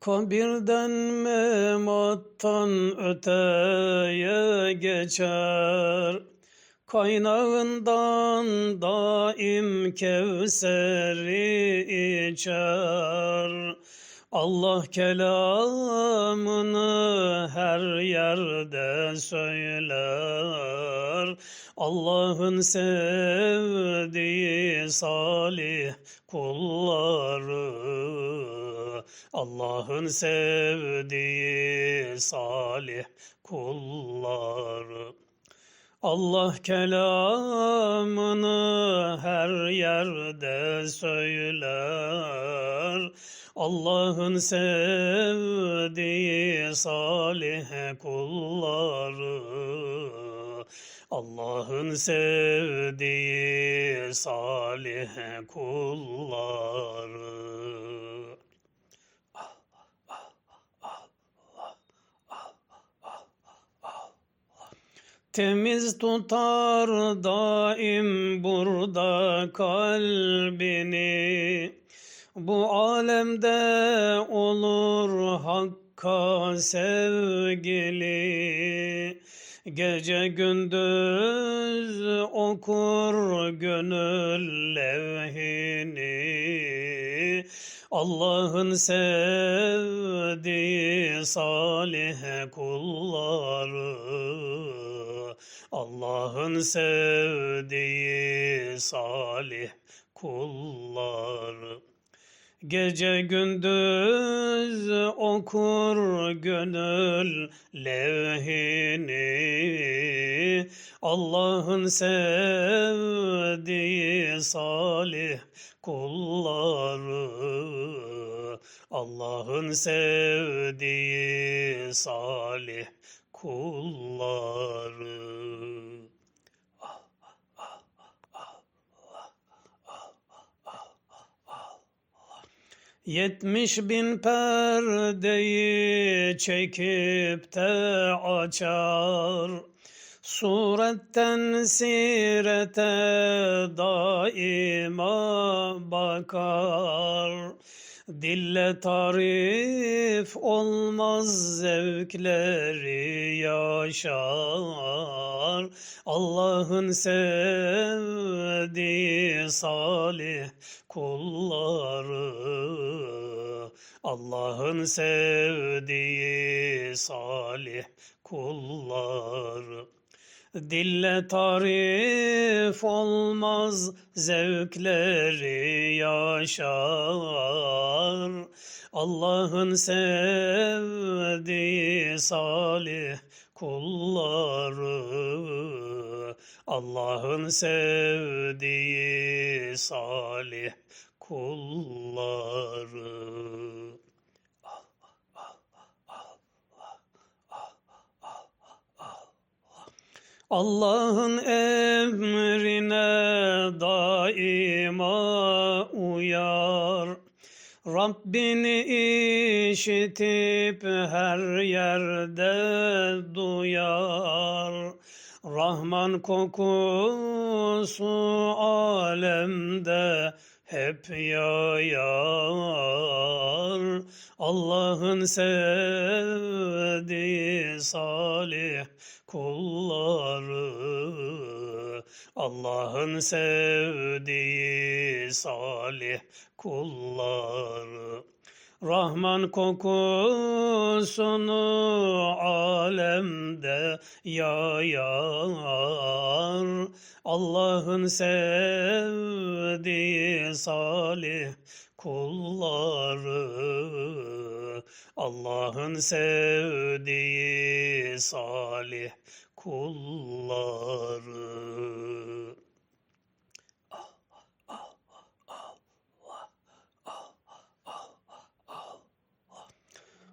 Kabirden memattan öteye geçer. Kaynağından daim Kevser'i içer. Allah kelamını her yerde söyler. Allah'ın sevdiği salih kulları. Allah'ın sevdiği salih kulları. Allah kelamını her yerde söyler. Allah'ın sevdiği salih kulları. Allah'ın sevdiği salih kulları. Temiz tutar daim burada kalbini. Bu alemde olur Hakk'a sevgili. Gece gündüz okur gönül levhini. Allah'ın sevdiği salih kulları. Allah'ın sevdiği salih kulları. Gece gündüz okur gönül levhini. Allah'ın sevdiği salih kulları. Allah'ın sevdiği salih kulları. Yetmiş bin perdeyi çekip de açar. Suretten sirete daima bakar. Dille tarif olmaz zevkleri yaşar. Allah'ın sevdiği salih kulları. Allah'ın sevdiği salih kulları. Dille tarif olmaz zevkleri yaşar. Allah'ın sevdiği salih kulları. Allah'ın sevdiği salih kulları. Allah'ın emrine daima uyar. Rabbini işitip her yerde duyar. Rahman kokusu alemde hep yayar. Allah'ın sevdiği salih kulları. Allah'ın sevdiği salih kulları. Rahman kokusunu alemde yayar. Allah'ın sevdiği salih kulları. Allah'ın sevdiği salih kulları.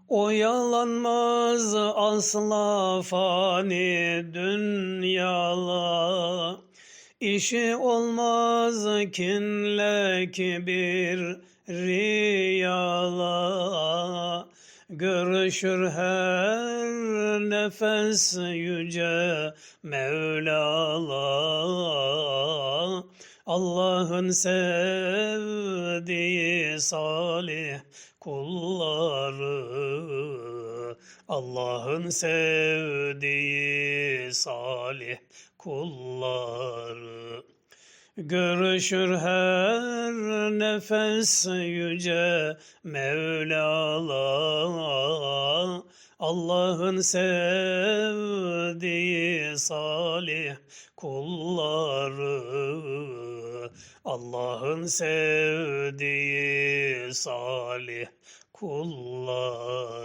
Oyalanmaz asla fani dünyala. İşi olmaz kinle kibir riyala. Görüşür her nefes yüce Mevlala. Allah'ın sevdiği salih kulları Allah'ın sevdiği salih kulları Görüşür her nefes yüce Mevla'la. Allah'ın sevdiği salih kulları. Allah'ın sevdiği salih kulları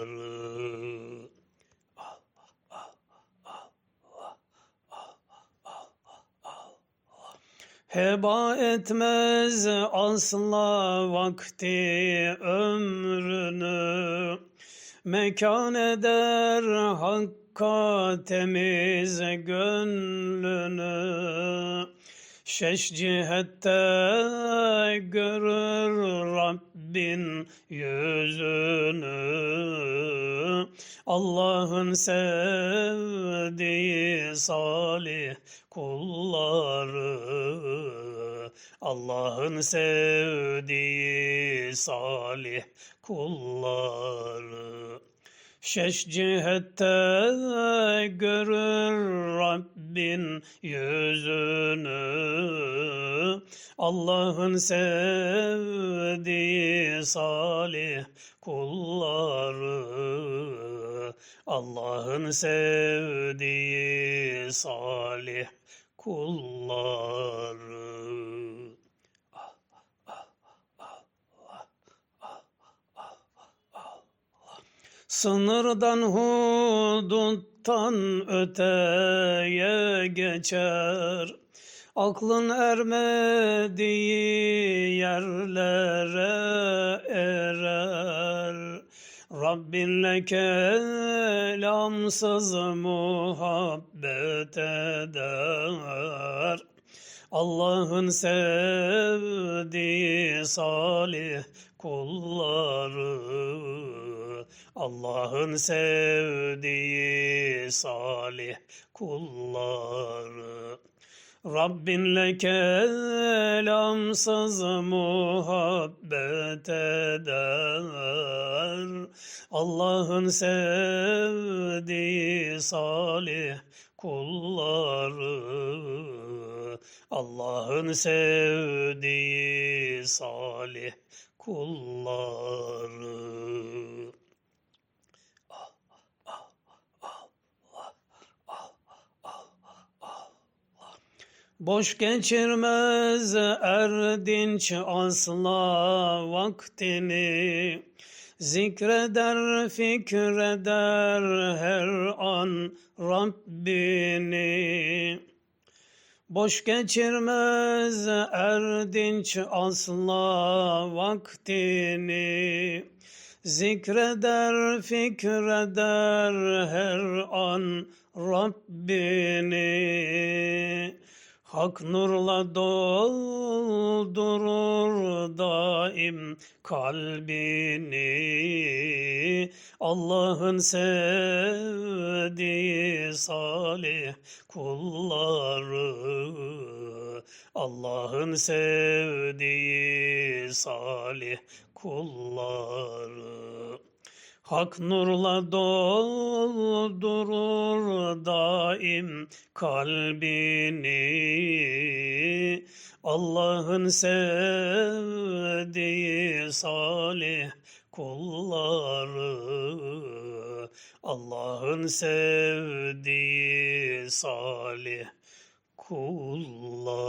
Heba etmez asla vakti ömrünü. Mekan eder hakka temiz gönlünü Şeş cihette görür Rabbin yüzünü. Allah'ın sevdiği salih kulları. Allah'ın sevdiği salih kulları Şeş cihette görür Rabbin yüzünü. Allah'ın sevdiği salih kulları. Allah'ın sevdiği salih kulları Sınırdan huduttan öteye geçer. Aklın ermediği yerlere erer. Rabbinle kelamsız muhabbet eder. Allah'ın sevdiği salih kulları Allah'ın sevdiği salih kulları. Rabbinle kelamsız muhabbet eder. Allah'ın sevdiği salih kulları. Allah'ın sevdiği salih kulları Boş geçirmez erdinç asla vaktini. Zikreder fikreder her an Rabbini. Boş geçirmez erdinç asla vaktini. Zikreder fikreder her an Rabbini Hak nurla doldurur daim kalbini. Allah'ın sevdiği salih kulları. Allah'ın sevdiği salih kulları Hak nurla doldurur daim kalbini. Allah'ın sevdiği salih kulları Allah'ın sevdiği salih kulları